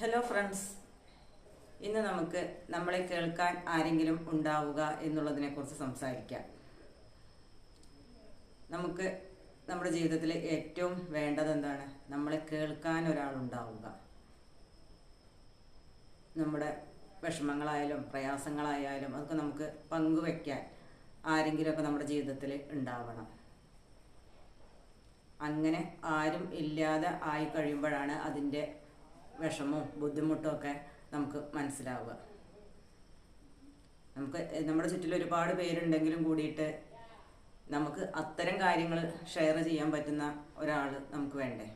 Hello friends ഇന്ന് നമുക്ക് നമ്മളെ കേൾക്കാൻ ആരെങ്കിലും ഉണ്ടാവുക എന്നുള്ളതിനെ കുറിച്ച് സംസാരിക്കാം. നമുക്ക് നമ്മുടെ ജീവിതത്തിൽ ഏറ്റവും വേണ്ടത് എന്താണ്? നമ്മളെ കേൾക്കാൻ ഒരാളുണ്ടാവുക നമ്മുടെ വിഷമങ്ങളായാലും പ്രയാസങ്ങളായാലും അതൊക്കെ നമുക്ക് പങ്കുവെക്കാൻ ആരെങ്കിലുമൊക്കെ നമ്മുടെ ജീവിതത്തിൽ ഉണ്ടാവണം. അങ്ങനെ ആരും ഇല്ലാതെ ആയി കഴിയുമ്പോഴാണ് അതിന്റെ വിഷമവും ബുദ്ധിമുട്ടും ഒക്കെ നമുക്ക് മനസ്സിലാവുക. നമുക്ക് നമ്മുടെ ചുറ്റിൽ ഒരുപാട് പേരുണ്ടെങ്കിലും കൂടിയിട്ട് നമുക്ക് അത്തരം കാര്യങ്ങൾ ഷെയർ ചെയ്യാൻ പറ്റുന്ന ഒരാൾ നമുക്ക് വേണ്ടേ?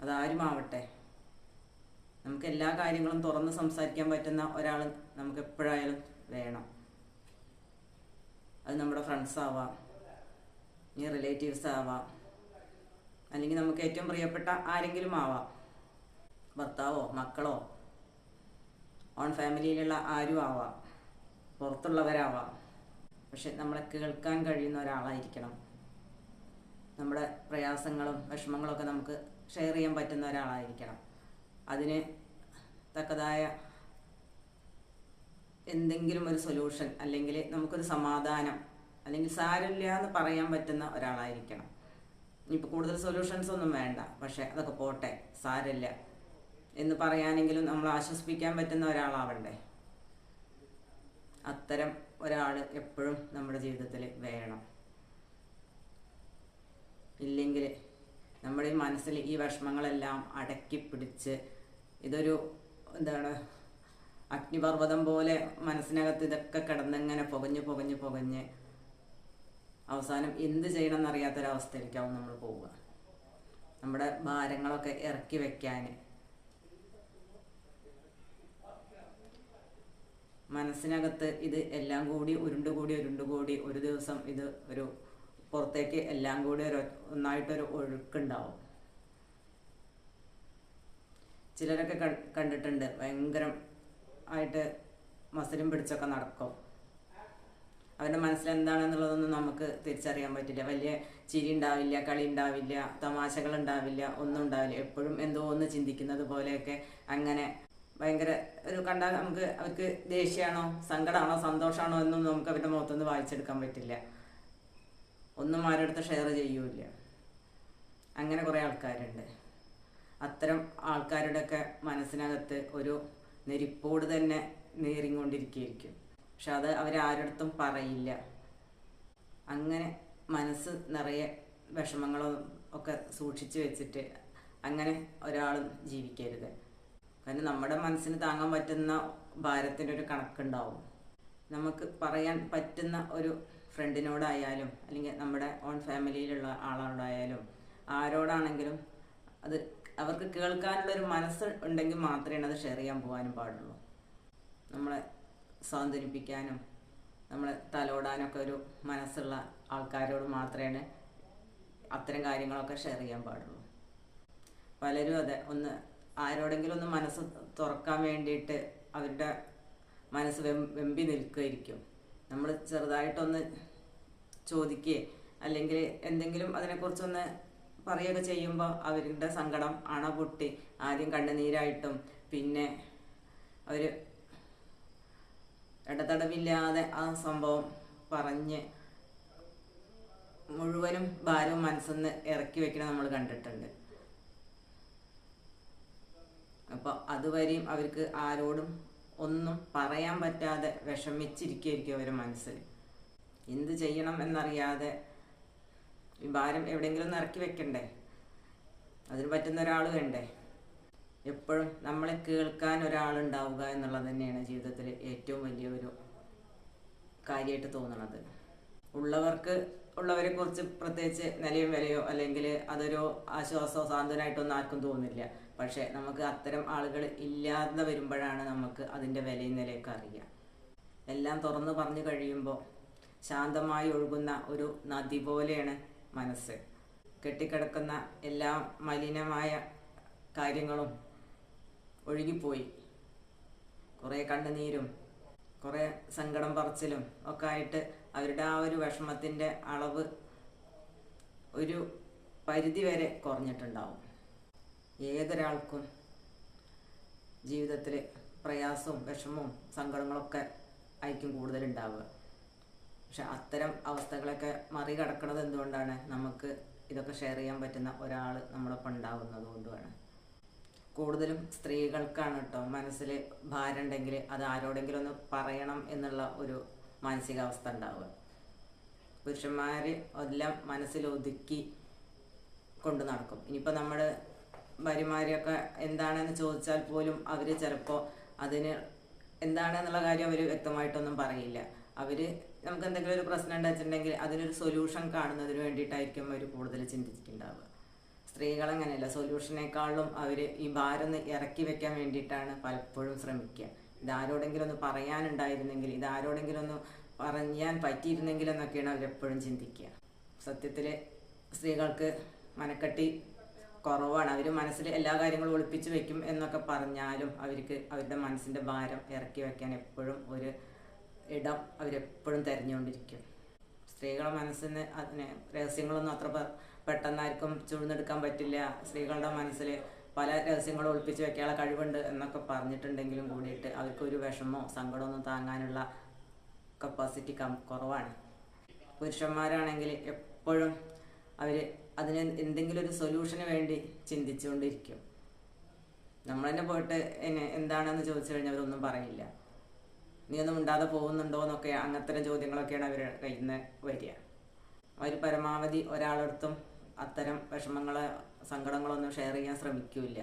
അതാരും ആവട്ടെ നമുക്ക് എല്ലാ കാര്യങ്ങളും തുറന്ന് സംസാരിക്കാൻ പറ്റുന്ന ഒരാൾ നമുക്ക് എപ്പോഴായാലും വേണം. അത് നമ്മുടെ ഫ്രണ്ട്സ് ആവാം ഇനി റിലേറ്റീവ്സ് ആവാം അല്ലെങ്കിൽ നമുക്ക് ഏറ്റവും പ്രിയപ്പെട്ട ആരെങ്കിലും ആവാം. ഭർത്താവോ മക്കളോ ഓൺ ഫാമിലിയിലുള്ള ആരും ആവാം. പുറത്തുള്ളവരാവാം. പക്ഷെ നമ്മളെ കേൾക്കാൻ കഴിയുന്ന ഒരാളായിരിക്കണം. നമ്മുടെ പ്രയാസങ്ങളും വിഷമങ്ങളൊക്കെ നമുക്ക് ഷെയർ ചെയ്യാൻ പറ്റുന്ന ഒരാളായിരിക്കണം. അതിന് തക്കതായ എന്തെങ്കിലും ഒരു സൊല്യൂഷൻ അല്ലെങ്കിൽ നമുക്കൊരു സമാധാനം അല്ലെങ്കിൽ സാരമില്ല എന്ന് പറയാൻ പറ്റുന്ന ഒരാളായിരിക്കണം. ഇനിയിപ്പോൾ കൂടുതൽ സൊല്യൂഷൻസ് ഒന്നും വേണ്ട. പക്ഷേ അതൊക്കെ പോട്ടെ സാരല്ല. എന്ന് പറയാനെങ്കിലും നമ്മൾ ആശ്വസിപ്പിക്കാൻ പറ്റുന്ന ഒരാളാവണ്ടേ? അത്തരം ഒരാൾ എപ്പോഴും നമ്മുടെ ജീവിതത്തിൽ വേണം. ഇല്ലെങ്കിൽ നമ്മുടെ മനസ്സിൽ ഈ വിഷമങ്ങളെല്ലാം അടക്കി പിടിച്ച് ഇതൊരു എന്താണ് അഗ്നിപർവതം പോലെ മനസ്സിനകത്ത് ഇതൊക്കെ കിടന്നിങ്ങനെ പുകഞ്ഞ് പുകഞ്ഞ് പുകഞ്ഞ് അവസാനം എന്ത് ചെയ്യണം എന്നറിയാത്തൊരവസ്ഥയിലേക്കാവും നമ്മൾ പോവുക. നമ്മുടെ ഭാരങ്ങളൊക്കെ ഇറക്കി വെക്കാൻ മനസ്സിനകത്ത് ഇത് എല്ലാം കൂടി ഉരുണ്ടുകൂടി ഉരുണ്ടുകൂടി ഒരു ദിവസം ഇത് ഒരു പുറത്തേക്ക് എല്ലാം കൂടി ഒരു ഒന്നായിട്ടൊരു ഒഴുക്കുണ്ടാവും. ചിലരൊക്കെ കണ്ടിട്ടുണ്ട്. ഭയങ്കരം ആയിട്ട് മസിലും പിടിച്ചൊക്കെ നടക്കും. അവരുടെ മനസ്സിൽ എന്താണെന്നുള്ളതൊന്നും നമുക്ക് തിരിച്ചറിയാൻ പറ്റില്ല. വലിയ ചിരി ഉണ്ടാവില്ല കളി ഉണ്ടാവില്ല തമാശകൾ ഉണ്ടാവില്ല ഒന്നും ഉണ്ടാവില്ല. എപ്പോഴും എന്തോ ഒന്ന് ചിന്തിക്കുന്നത് പോലെയൊക്കെ അങ്ങനെ ഭയങ്കര ഒരു കണ്ടാൽ നമുക്ക് അവർക്ക് ദേഷ്യമാണോ സങ്കടമാണോ സന്തോഷമാണോ എന്നും നമുക്ക് അവരുടെ മുഖത്തൊന്ന് വായിച്ചെടുക്കാൻ പറ്റില്ല. ഒന്നും ആരുടെ ഷെയർ ചെയ്യൂല അങ്ങനെ കുറേ ആൾക്കാരുണ്ട്. അത്തരം ആൾക്കാരുടെയൊക്കെ മനസ്സിനകത്ത് ഒരു നെരിപ്പോട് തന്നെ നേറിക്കൊണ്ടിരിക്കുകയായിരിക്കും. പക്ഷെ അത് അവരാരടുത്തും പറയില്ല. അങ്ങനെ മനസ്സ് നിറയെ വിഷമങ്ങളും ഒക്കെ സൂക്ഷിച്ചു വെച്ചിട്ട് അങ്ങനെ ഒരാളും ജീവിക്കരുത്. കാരണം നമ്മുടെ മനസ്സിന് താങ്ങാൻ പറ്റുന്ന ഭാരത്തിന്റെ ഒരു കണക്കുണ്ടാവും. നമുക്ക് പറയാൻ പറ്റുന്ന ഒരു ഫ്രണ്ടിനോടായാലും അല്ലെങ്കിൽ നമ്മുടെ ഓൺ ഫാമിലിയിലുള്ള ആളോടായാലും ആരോടാണെങ്കിലും അത് അവർക്ക് കേൾക്കാനുള്ള ഒരു മനസ്സ് ഉണ്ടെങ്കിൽ മാത്രമേ അത് ഷെയർ ചെയ്യാൻ പോകാനും പാടുള്ളൂ. നമ്മളെ സ്വാന്തനിപ്പിക്കാനും നമ്മൾ തലോടാനൊക്കെ ഒരു മനസ്സുള്ള ആൾക്കാരോട് മാത്രമേ അത്തരം കാര്യങ്ങളൊക്കെ ഷെയർ ചെയ്യാൻ പാടുള്ളൂ. പലരും അതെ ഒന്ന് ആരോടെങ്കിലും ഒന്ന് മനസ്സ് തുറക്കാൻ വേണ്ടിയിട്ട് അവരുടെ മനസ്സ് വെം വെമ്പി നിൽക്കുമായിരിക്കും നമ്മൾ ചെറുതായിട്ടൊന്ന് ചോദിക്കുകയെ അല്ലെങ്കിൽ എന്തെങ്കിലും അതിനെക്കുറിച്ചൊന്ന് പറയുകയൊക്കെ ചെയ്യുമ്പോൾ അവരുടെ സങ്കടം അണ പൊട്ടി ആദ്യം കണ്ണുനീരായിട്ടും പിന്നെ അവർ ഇടതടവില്ലാതെ ആ സംഭവം പറഞ്ഞ് മുഴുവനും ഭാരവും മനസ്സിന്ന് ഇറക്കി വെക്കണ നമ്മൾ കണ്ടിട്ടുണ്ട്. അപ്പോൾ അതുവരെയും അവർക്ക് ആരോടും ഒന്നും പറയാൻ പറ്റാതെ വിഷമിച്ചിരിക്കുകയായിരിക്കും അവരുടെ മനസ്സിൽ. എന്ത് ചെയ്യണം എന്നറിയാതെ ഈ ഭാരം എവിടെയെങ്കിലും ഒന്ന് ഇറക്കി വെക്കണ്ടേ? അതിന് പറ്റുന്ന ഒരാൾ വേണ്ടേ? എപ്പോഴും നമ്മളെ കേൾക്കാൻ ഒരാളുണ്ടാവുക എന്നുള്ളത് തന്നെയാണ് ജീവിതത്തിൽ ഏറ്റവും വലിയ ഒരു കാര്യമായിട്ട് തോന്നുന്നത് ഉള്ളവർക്ക് ഉള്ളവരെ കുറിച്ച് പ്രത്യേകിച്ച് നിലയും വിലയോ അല്ലെങ്കിൽ അതൊരു ആശ്വാസമോ സാന്ത്വനമായിട്ടൊന്നും ആർക്കും തോന്നില്ല. പക്ഷേ നമുക്ക് അത്തരം ആളുകൾ ഇല്ലാതെ വരുമ്പോഴാണ് നമുക്ക് അതിന്റെ വിലയും നിലയൊക്കെ അറിയാം എല്ലാം തുറന്നു പറഞ്ഞു കഴിയുമ്പോൾ ശാന്തമായി ഒഴുകുന്ന ഒരു നദി പോലെയാണ് മനസ്സ്. കെട്ടിക്കിടക്കുന്ന എല്ലാ മലിനമായ കാര്യങ്ങളും ഒഴുകിപ്പോയി. കുറേ കണ്ണുനീരും കുറേ സങ്കടം പറച്ചിലും ഒക്കെ ആയിട്ട് അവരുടെ ആ ഒരു വിഷമത്തിന്റെ അളവ് ഒരു പരിധി വരെ കുറഞ്ഞിട്ടുണ്ടാവും. ഏതൊരാൾക്കും ജീവിതത്തിൽ പ്രയാസവും വിഷമവും സങ്കടങ്ങളൊക്കെ ആയിരിക്കും കൂടുതലുണ്ടാവുക. പക്ഷെ അത്തരം അവസ്ഥകളൊക്കെ മറികടക്കുന്നത് എന്തുകൊണ്ടാണ്? നമുക്ക് ഇതൊക്കെ ഷെയർ ചെയ്യാൻ പറ്റുന്ന ഒരാൾ നമ്മളൊപ്പം ഉണ്ടാവുന്നത് കൊണ്ടുമാണ്. കൂടുതലും സ്ത്രീകൾക്കാണ് കേട്ടോ മനസ്സിൽ ഭാരം ഉണ്ടെങ്കിൽ അത് ആരോടെങ്കിലും ഒന്ന് പറയണം എന്നുള്ള ഒരു മാനസികാവസ്ഥ ഉണ്ടാവുക. പുരുഷന്മാർ എല്ലാം മനസ്സിൽ ഒതുക്കി കൊണ്ട് നടക്കും. ഇനിയിപ്പോൾ നമ്മൾ ഭാര്യമാരെയൊക്കെ എന്താണെന്ന് ചോദിച്ചാൽ പോലും അവർ ചിലപ്പോൾ അതിന് എന്താണെന്നുള്ള കാര്യം അവർ വ്യക്തമായിട്ടൊന്നും പറയില്ല. അവർ നമുക്ക് എന്തെങ്കിലും ഒരു പ്രശ്നം ഉണ്ടായിട്ടുണ്ടെങ്കിൽ അതിനൊരു സൊല്യൂഷൻ കാണുന്നതിന് വേണ്ടിയിട്ടായിരിക്കും അവർ കൂടുതൽ ചിന്തിച്ചിട്ടുണ്ടാവുക. സ്ത്രീകൾ അങ്ങനെയല്ല സൊല്യൂഷനേക്കാളും അവർ ഈ ഭാരം ഇറക്കി വെക്കാൻ വേണ്ടിയിട്ടാണ് പലപ്പോഴും ശ്രമിക്കുക. ഇതാരോടെങ്കിലും ഒന്ന് പറയാനുണ്ടായിരുന്നെങ്കിൽ ഇതാരോടെങ്കിലും ഒന്ന് പറയാൻ പറ്റിയിരുന്നെങ്കിൽ എന്നൊക്കെയാണ് അവരെപ്പോഴും ചിന്തിക്കുക. സത്യത്തിൽ സ്ത്രീകൾക്ക് മനക്കെട്ടി കുറവാണ്. അവർ മനസ്സിൽ എല്ലാ കാര്യങ്ങളും ഒളിപ്പിച്ച് വെക്കും എന്നൊക്കെ പറഞ്ഞാലും അവർക്ക് അവരുടെ മനസ്സിന്റെ ഭാരം ഇറക്കി വെക്കാൻ എപ്പോഴും ഒരു ഇടം അവരെപ്പോഴും തിരഞ്ഞുകൊണ്ടിരിക്കും. സ്ത്രീകളുടെ മനസ്സിന് അതിന് രഹസ്യങ്ങളൊന്നും അത്ര പെട്ടെന്നായിരിക്കും ചുഴ്ന്നെടുക്കാൻ പറ്റില്ല. സ്ത്രീകളുടെ മനസ്സിൽ പല രഹസ്യങ്ങളും ഒളിപ്പിച്ച് വെക്കാനുള്ള കഴിവുണ്ട് എന്നൊക്കെ പറഞ്ഞിട്ടുണ്ടെങ്കിലും കൂടിയിട്ട് അവർക്കൊരു വിഷമോ സങ്കടമൊന്നും താങ്ങാനുള്ള കപ്പാസിറ്റി കം കുറവാണ്. പുരുഷന്മാരാണെങ്കിൽ എപ്പോഴും അവർ അതിന് എന്തെങ്കിലും ഒരു സൊല്യൂഷന് വേണ്ടി ചിന്തിച്ചുകൊണ്ടിരിക്കും. നമ്മൾ തന്നെ പോയിട്ട് എന്നെ എന്താണെന്ന് ചോദിച്ചു കഴിഞ്ഞാൽ അവരൊന്നും പറയില്ല. നീ ഒന്നും ഉണ്ടാതെ പോകുന്നുണ്ടോ എന്നൊക്കെ അങ്ങനത്തെ ചോദ്യങ്ങളൊക്കെയാണ് അവർ കയ്യിൽ നിന്ന് വരിക. അവർ പരമാവധി ഒരാളടുത്തും അത്തരം വിഷമങ്ങളോ സങ്കടങ്ങളൊന്നും ഷെയർ ചെയ്യാൻ ശ്രമിക്കൂല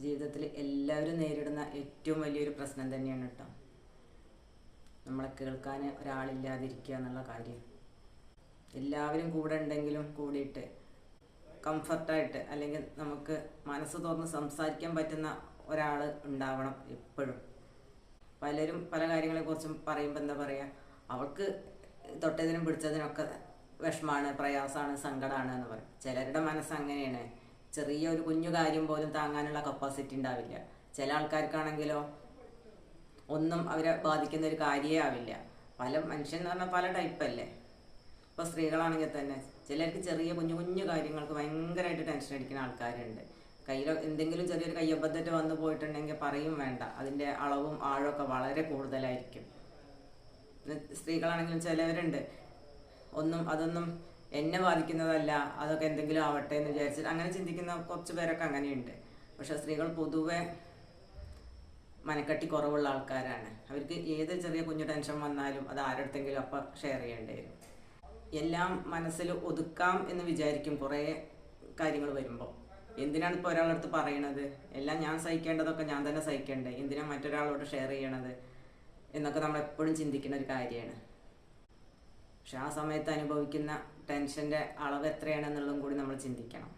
ജീവിതത്തിൽ എല്ലാവരും നേരിടുന്ന ഏറ്റവും വലിയൊരു പ്രശ്നം തന്നെയാണ് കേട്ടോ നമ്മളെ കേൾക്കാൻ ഒരാളില്ലാതിരിക്കുക എന്നുള്ള കാര്യം. എല്ലാവരും കൂടെ ഉണ്ടെങ്കിലും കൂടിയിട്ട് കംഫർട്ടായിട്ട് അല്ലെങ്കിൽ നമുക്ക് മനസ്സ് തുറന്ന് സംസാരിക്കാൻ പറ്റുന്ന ഒരാൾ ഉണ്ടാവണം എപ്പോഴും. പലരും പല കാര്യങ്ങളെക്കുറിച്ചും പറയുമ്പോൾ എന്താ പറയുക അവൾക്ക് തൊട്ടതിനും പിടിച്ചതിനൊക്കെ വിഷമാണ് പ്രയാസമാണ് സങ്കടമാണ് എന്ന് പറയും. ചിലരുടെ മനസ്സ് അങ്ങനെയാണ്. ചെറിയ ഒരു കുഞ്ഞു കാര്യം പോലും താങ്ങാനുള്ള കപ്പാസിറ്റി ഉണ്ടാവില്ല. ചില ആൾക്കാർക്കാണെങ്കിലോ ഒന്നും അവരെ ബാധിക്കുന്ന ഒരു കാര്യമേ ആവില്ല. പല മനുഷ്യൻ എന്ന് പറഞ്ഞാൽ പല ടൈപ്പല്ലേ ഇപ്പോൾ സ്ത്രീകളാണെങ്കിൽ തന്നെ ചിലർക്ക് ചെറിയ കുഞ്ഞു കുഞ്ഞു കാര്യങ്ങൾക്ക് ഭയങ്കരമായിട്ട് ടെൻഷൻ അടിക്കുന്ന ആൾക്കാരുണ്ട്. കയ്യിൽ എന്തെങ്കിലും ചെറിയൊരു കയ്യബദ്ധറ്റ് വന്നു പോയിട്ടുണ്ടെങ്കിൽ പറയും വേണ്ട. അതിന്റെ അളവും ആഴമൊക്കെ വളരെ കൂടുതലായിരിക്കും. സ്ത്രീകളാണെങ്കിലും ചിലവരുണ്ട്. ഒന്നും അതൊന്നും എന്നെ ബാധിക്കുന്നതല്ല അതൊക്കെ എന്തെങ്കിലും ആവട്ടെ എന്ന് വിചാരിച്ചിട്ട് അങ്ങനെ ചിന്തിക്കുന്ന കുറച്ച് പേരൊക്കെ അങ്ങനെയുണ്ട്. പക്ഷെ സ്ത്രീകൾ പൊതുവെ മനക്കട്ടി കുറവുള്ള ആൾക്കാരാണ്. അവർക്ക് ഏത് ചെറിയ കുഞ്ഞു ടെൻഷൻ വന്നാലും അത് ആരടുത്തെങ്കിലും അപ്പം ഷെയർ ചെയ്യേണ്ടി വരും. എല്ലാം മനസ്സിൽ ഒതുക്കാം എന്ന് വിചാരിക്കും കുറേ കാര്യങ്ങൾ വരുമ്പോൾ. എന്തിനാണ് ഇപ്പോൾ ഒരാളടുത്ത് പറയണത്? എല്ലാം ഞാൻ സഹിക്കേണ്ടതൊക്കെ ഞാൻ തന്നെ സഹിക്കണ്ടേ? എന്തിനാണ് മറ്റൊരാളോട് ഷെയർ ചെയ്യണത്? എന്നൊക്കെ നമ്മൾ എപ്പോഴും ചിന്തിക്കുന്ന ഒരു കാര്യമാണ്. പക്ഷെ ആ സമയത്ത് അനുഭവിക്കുന്ന ടെൻഷന്റെ അളവ് എത്രയാണെന്നുള്ളതും കൂടി നമ്മൾ ചിന്തിക്കണം.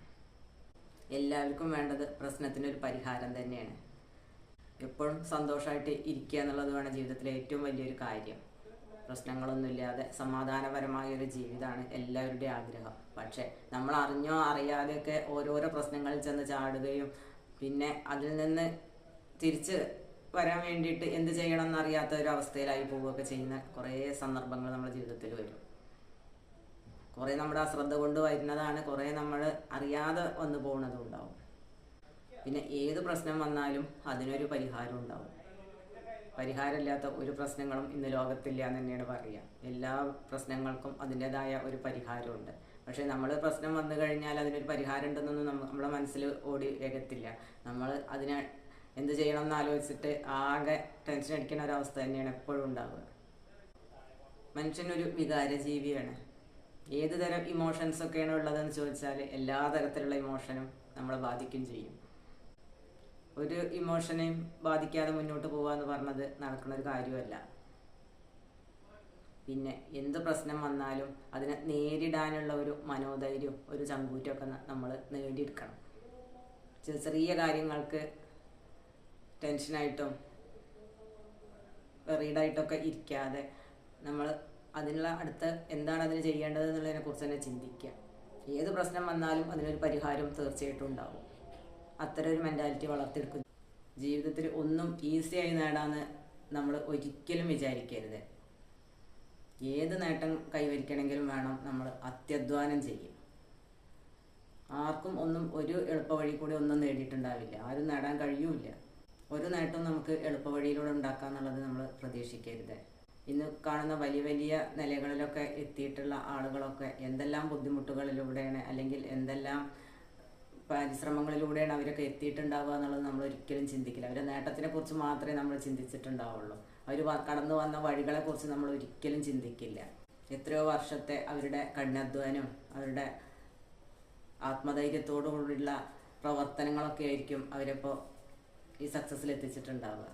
എല്ലാവർക്കും വേണ്ടത് പ്രശ്നത്തിനൊരു പരിഹാരം തന്നെയാണ്. എപ്പോഴും സന്തോഷമായിട്ട് ഇരിക്കുക എന്നുള്ളതുമാണ് ജീവിതത്തിലെ ഏറ്റവും വലിയൊരു കാര്യം. പ്രശ്നങ്ങളൊന്നുമില്ലാതെ സമാധാനപരമായ ഒരു ജീവിതമാണ് എല്ലാവരുടെയും ആഗ്രഹം. പക്ഷേ നമ്മൾ അറിഞ്ഞോ അറിയാതെയൊക്കെ ഓരോരോ പ്രശ്നങ്ങളിൽ ചെന്ന് ചാടുകയും പിന്നെ അതിൽ നിന്ന് തിരിച്ച് വരാൻ വേണ്ടിയിട്ട് എന്ത് ചെയ്യണം എന്നറിയാത്ത ഒരു അവസ്ഥയിലായി പോവുകയൊക്കെ ചെയ്യുന്ന കുറേ സന്ദർഭങ്ങൾ നമ്മുടെ ജീവിതത്തിൽ വരും. കുറേ നമ്മുടെ അശ്രദ്ധ കൊണ്ട് വരുന്നതാണ് കുറേ നമ്മൾ അറിയാതെ വന്നു പോകുന്നതും ഉണ്ടാവും. പിന്നെ ഏത് പ്രശ്നം വന്നാലും അതിനൊരു പരിഹാരം ഉണ്ടാവും. പരിഹാരമില്ലാത്ത ഒരു പ്രശ്നങ്ങളും ഇന്ന് ലോകത്തില്ല എന്ന് തന്നെയാണ് പറയുക. എല്ലാ പ്രശ്നങ്ങൾക്കും അതിന്റെതായ ഒരു പരിഹാരമുണ്ട്. പക്ഷേ നമ്മൾ പ്രശ്നം വന്നു കഴിഞ്ഞാൽ അതിനൊരു പരിഹാരം ഉണ്ടെന്നൊന്നും നമ്മ നമ്മുടെ മനസ്സിൽ ഓടി വേഗത്തില്ല നമ്മൾ അതിനെ എന്ത് ചെയ്യണം എന്ന് ആലോചിച്ചിട്ട് ആകെ ടെൻഷൻ അടിക്കുന്ന ഒരവസ്ഥ തന്നെയാണ് എപ്പോഴും ഉണ്ടാവുക. മനുഷ്യനൊരു വികാരജീവിയാണ് ഏത് തരം ഇമോഷൻസ് ഒക്കെയാണ് ഉള്ളതെന്ന് ചോദിച്ചാൽ എല്ലാ തരത്തിലുള്ള ഇമോഷനും നമ്മളെ ബാധിക്കും ചെയ്യും. ഒരു ഇമോഷനെയും ബാധിക്കാതെ മുന്നോട്ട് പോകുക എന്ന് പറഞ്ഞത് നടക്കുന്ന ഒരു കാര്യമല്ല. പിന്നെ എന്ത് പ്രശ്നം വന്നാലും അതിനെ നേരിടാനുള്ള ഒരു മനോധൈര്യം ഒരു ചങ്കൂറ്റമൊക്കെ നമ്മൾ നേടിയെടുക്കണം. ചെറിയ കാര്യങ്ങൾക്ക് ടെൻഷനായിട്ടും വെറീഡായിട്ടൊക്കെ ഇരിക്കാതെ നമ്മൾ അതിനുള്ള അടുത്ത എന്താണ് അതിന് ചെയ്യേണ്ടത് എന്നുള്ളതിനെ കുറിച്ച് തന്നെ ചിന്തിക്കുക. ഏത് പ്രശ്നം വന്നാലും അതിനൊരു പരിഹാരം തീർച്ചയായിട്ടും ഉണ്ടാവും. അത്തരം ഒരു മെന്റാലിറ്റി വളർത്തിയെടുക്കും. ജീവിതത്തിൽ ഒന്നും ഈസിയായി നേടാന്ന് നമ്മൾ ഒരിക്കലും വിചാരിക്കരുത്. ഏത് നേട്ടം കൈവരിക്കണമെങ്കിലും വേണം നമ്മൾ അത്യധ്വാനം ചെയ്യും. ആർക്കും ഒന്നും ഒരു എളുപ്പവഴി കൂടി ഒന്നും നേടിയിട്ടുണ്ടാവില്ല. ആരും നേടാൻ കഴിയൂല ഒരു നേട്ടവും നമുക്ക് എളുപ്പവഴിയിലൂടെ ഉണ്ടാക്കുക എന്നുള്ളത് നമ്മൾ പ്രതീക്ഷിക്കരുത്. ഇന്ന് കാണുന്ന വലിയ വലിയ നിലകളിലൊക്കെ എത്തിയിട്ടുള്ള ആളുകളൊക്കെ എന്തെല്ലാം ബുദ്ധിമുട്ടുകളിലൂടെയാണ് അല്ലെങ്കിൽ എന്തെല്ലാം പരിശ്രമങ്ങളിലൂടെയാണ് അവരൊക്കെ എത്തിയിട്ടുണ്ടാവുക എന്നുള്ളത് നമ്മൾ ഒരിക്കലും ചിന്തിക്കില്ല. അവരുടെ നേട്ടത്തിനെ കുറിച്ച് മാത്രമേ നമ്മൾ ചിന്തിച്ചിട്ടുണ്ടാവുള്ളൂ. അവർ കടന്നു വന്ന വഴികളെ കുറിച്ച് നമ്മൾ ഒരിക്കലും ചിന്തിക്കില്ല. എത്രയോ വർഷത്തെ അവരുടെ കഠിനാധ്വാനം അവരുടെ ആത്മധൈര്യത്തോടുകൂടിയുള്ള പ്രവർത്തനങ്ങളൊക്കെ ആയിരിക്കും അവരിപ്പോൾ ഈ സക്സസ്സിൽ എത്തിച്ചിട്ടുണ്ടാവുക.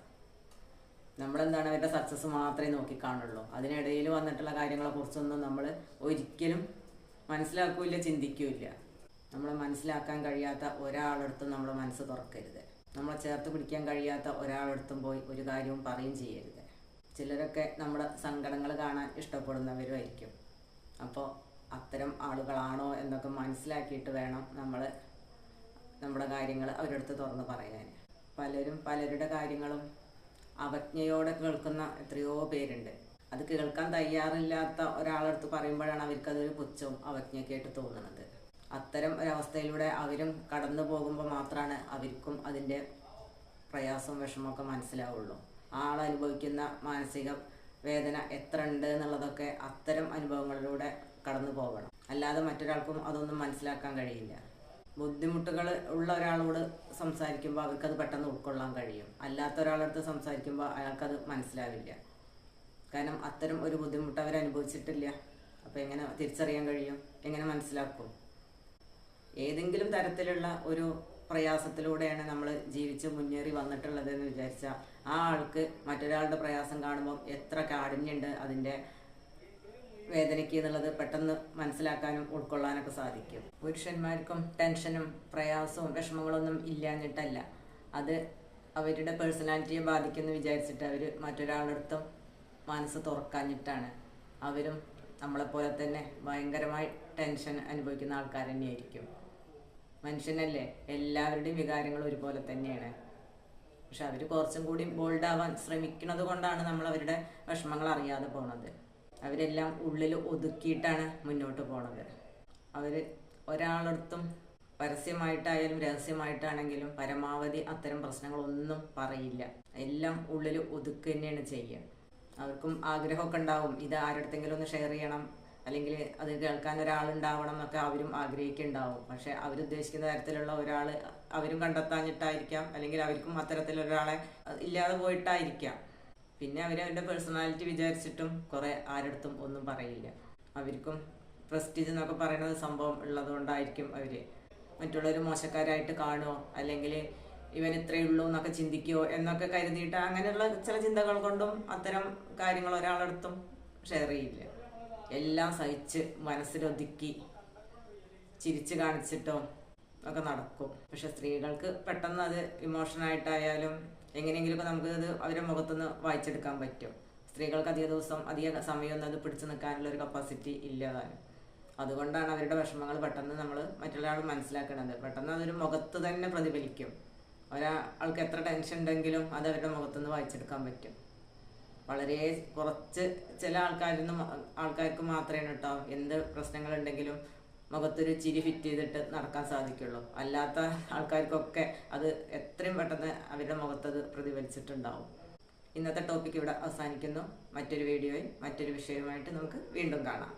നമ്മളെന്താണ് അവരുടെ സക്സസ് മാത്രമേ നോക്കി കാണുള്ളൂ. അതിനിടയിൽ വന്നിട്ടുള്ള കാര്യങ്ങളെ കുറിച്ചൊന്നും നമ്മൾ ഒരിക്കലും മനസ്സിലാക്കൂല ചിന്തിക്കൂല നമ്മൾ മനസ്സിലാക്കാൻ കഴിയാത്ത ഒരാളടുത്തും നമ്മൾ മനസ്സ് തുറക്കരുത്. നമ്മൾ ചേർത്ത് പിടിക്കാൻ കഴിയാത്ത ഒരാളടുത്തും പോയി ഒരു കാര്യവും പറയും ചെയ്യരുത്. ചിലരൊക്കെ നമ്മുടെ സങ്കടങ്ങൾ കാണാൻ ഇഷ്ടപ്പെടുന്നവരുമായിരിക്കും. അപ്പോൾ അത്തരം ആളുകളാണോ എന്നൊക്കെ മനസ്സിലാക്കിയിട്ട് വേണം നമ്മൾ നമ്മുടെ കാര്യങ്ങൾ അവരടുത്ത് തുറന്ന് പറയാൻ പലരും പലരുടെ കാര്യങ്ങളും അവജ്ഞയോടെ കേൾക്കുന്ന എത്രയോ പേരുണ്ട്. അത് കേൾക്കാൻ തയ്യാറില്ലാത്ത ഒരാളടുത്ത് പറയുമ്പോഴാണ് അവർക്ക് അതൊരു പുച്ഛവും അവജ്ഞയൊക്കെയായിട്ട് തോന്നുന്നത്. അത്തരം ഒരവസ്ഥയിലൂടെ അവരും കടന്നു പോകുമ്പോൾ മാത്രമാണ് അവർക്കും അതിന്റെ പ്രയാസവും വിഷമമൊക്കെ മനസ്സിലാവുള്ളൂ. ആൾ അനുഭവിക്കുന്ന മാനസിക വേദന എത്ര ഉണ്ട് എന്നുള്ളതൊക്കെ അത്തരം അനുഭവങ്ങളിലൂടെ കടന്നു പോകണം. അല്ലാതെ മറ്റൊരാൾക്കും അതൊന്നും മനസ്സിലാക്കാൻ കഴിയില്ല. ബുദ്ധിമുട്ടുകൾ ഉള്ള ഒരാളോട് സംസാരിക്കുമ്പോൾ അവർക്കത് പെട്ടെന്ന് ഉൾക്കൊള്ളാൻ കഴിയും. അല്ലാത്ത ഒരാളടുത്ത് സംസാരിക്കുമ്പോൾ അയാൾക്കത് മനസ്സിലാവില്ല. കാരണം അത്തരം ഒരു ബുദ്ധിമുട്ട് അവർ അനുഭവിച്ചിട്ടില്ല അപ്പോൾ എങ്ങനെ തിരിച്ചറിയാൻ കഴിയും? എങ്ങനെ മനസ്സിലാക്കും? ഏതെങ്കിലും തരത്തിലുള്ള ഒരു പ്രയാസത്തിലൂടെയാണ് നമ്മൾ ജീവിച്ച് മുന്നേറി വന്നിട്ടുള്ളത് എന്ന് വിചാരിച്ചാൽ ആ ആൾക്ക് മറ്റൊരാളുടെ പ്രയാസം കാണുമ്പോൾ എത്ര കാഠിന്യമുണ്ട് അതിന്റെ വേദനയ്ക്ക് എന്നുള്ളത് പെട്ടെന്ന് മനസ്സിലാക്കാനും ഉൾക്കൊള്ളാനൊക്കെ സാധിക്കും. പുരുഷന്മാർക്കും ടെൻഷനും പ്രയാസവും വിഷമങ്ങളൊന്നും ഇല്ലാഞ്ഞിട്ടല്ല. അത് അവരുടെ പേഴ്സണാലിറ്റിയെ ബാധിക്കുമെന്ന് വിചാരിച്ചിട്ട് അവർ മറ്റൊരാളടുത്തും മനസ്സ് തുറക്കാഞ്ഞിട്ടാണ്. അവരും നമ്മളെപ്പോലെ തന്നെ ഭയങ്കരമായി ടെൻഷൻ അനുഭവിക്കുന്ന ആൾക്കാർ തന്നെയായിരിക്കും. മനുഷ്യനല്ലേ? എല്ലാവരുടെയും വികാരങ്ങൾ ഒരുപോലെ തന്നെയാണ്. പക്ഷെ അവർ കുറച്ചും കൂടി ബോൾഡ് ആവാൻ ശ്രമിക്കുന്നത് കൊണ്ടാണ് നമ്മൾ അവരുടെ വിഷമങ്ങൾ അറിയാതെ പോണത്. അവരെല്ലാം ഉള്ളിൽ ഒതുക്കിയിട്ടാണ് മുന്നോട്ട് പോണത്. അവർ ഒരാളടുത്തും പരസ്യമായിട്ടായാലും രഹസ്യമായിട്ടാണെങ്കിലും പരമാവധി അത്തരം പ്രശ്നങ്ങളൊന്നും പറയില്ല. എല്ലാം ഉള്ളിൽ ഒതുക്കുക തന്നെയാണ് ചെയ്യുക. അവർക്കും ആഗ്രഹമൊക്കെ ഉണ്ടാവും. ഇത് ആരുടെങ്കിലും ഒന്ന് ഷെയർ ചെയ്യണം. അല്ലെങ്കിൽ അത് കേൾക്കാൻ ഒരാളുണ്ടാവണം എന്നൊക്കെ അവരും ആഗ്രഹിക്കുന്നുണ്ടാവും. പക്ഷെ അവരുദ്ദേശിക്കുന്ന തരത്തിലുള്ള ഒരാൾ അവരും കണ്ടെത്താഞ്ഞിട്ടായിരിക്കാം. അല്ലെങ്കിൽ അവർക്കും അത്തരത്തിലൊരാളെ ഇല്ലാതെ പോയിട്ടായിരിക്കാം. പിന്നെ അവർ അവരുടെ പേഴ്സണാലിറ്റി വിചാരിച്ചിട്ടും കുറേ ആരടുത്തും ഒന്നും പറയില്ല. അവർക്കും പ്രസ്റ്റീജ് എന്നൊക്കെ പറയുന്നത് സംഭവം ഉള്ളതുകൊണ്ടായിരിക്കും അവർ മറ്റുള്ളവർ മോശക്കാരായിട്ട് കാണുമോ അല്ലെങ്കിൽ ഇവൻ ഇത്രയേ ഉള്ളൂ എന്നൊക്കെ ചിന്തിക്കുമോ എന്നൊക്കെ കരുതിയിട്ട് അങ്ങനെയുള്ള ചില ചിന്തകൾ കൊണ്ടും അത്തരം കാര്യങ്ങൾ ഒരാളടുത്തും ഷെയർ ചെയ്യില്ല. എല്ലാം സഹിച്ച് മനസ്സിലൊതുക്കി ചിരിച്ച് കാണിച്ചിട്ടോ ഒക്കെ നടക്കും. പക്ഷെ സ്ത്രീകൾക്ക് പെട്ടെന്ന് അത് ഇമോഷനായിട്ടായാലും എങ്ങനെയെങ്കിലുമൊക്കെ നമുക്ക് അത് അവരുടെ മുഖത്തുനിന്ന് വായിച്ചെടുക്കാൻ പറ്റും. സ്ത്രീകൾക്ക് അധിക ദിവസം അധിക സമയമൊന്നും അത് പിടിച്ചു നിൽക്കാനുള്ള ഒരു കപ്പാസിറ്റി ഇല്ലാതാനും അതുകൊണ്ടാണ് അവരുടെ വിഷമങ്ങൾ പെട്ടെന്ന് നമ്മൾ മറ്റൊരാൾ മനസ്സിലാക്കുന്നത് പെട്ടെന്ന് അതൊരു മുഖത്ത് തന്നെ പ്രതിഫലിക്കും. ഒരാൾക്ക് എത്ര ടെൻഷൻ ഉണ്ടെങ്കിലും അത് അവരുടെ മുഖത്തുനിന്ന് വായിച്ചെടുക്കാൻ പറ്റും. വളരെ കുറച്ച് ചില ആൾക്കാരിൽ നിന്ന് ആൾക്കാർക്ക് മാത്രമേ കേട്ടോ എന്ത് പ്രശ്നങ്ങളുണ്ടെങ്കിലും മുഖത്തൊരു ചിരി ഫിറ്റ് ചെയ്തിട്ട് നടക്കാൻ സാധിക്കുള്ളൂ. അല്ലാത്ത ആൾക്കാർക്കൊക്കെ അത് എത്രയും പെട്ടെന്ന് അവരുടെ മുഖത്തത് പ്രതിഫലിച്ചിട്ടുണ്ടാവും. ഇന്നത്തെ ടോപ്പിക് ഇവിടെ അവസാനിക്കുന്നു. മറ്റൊരു വീഡിയോയിൽ മറ്റൊരു വിഷയവുമായിട്ട് നമുക്ക് വീണ്ടും കാണാം.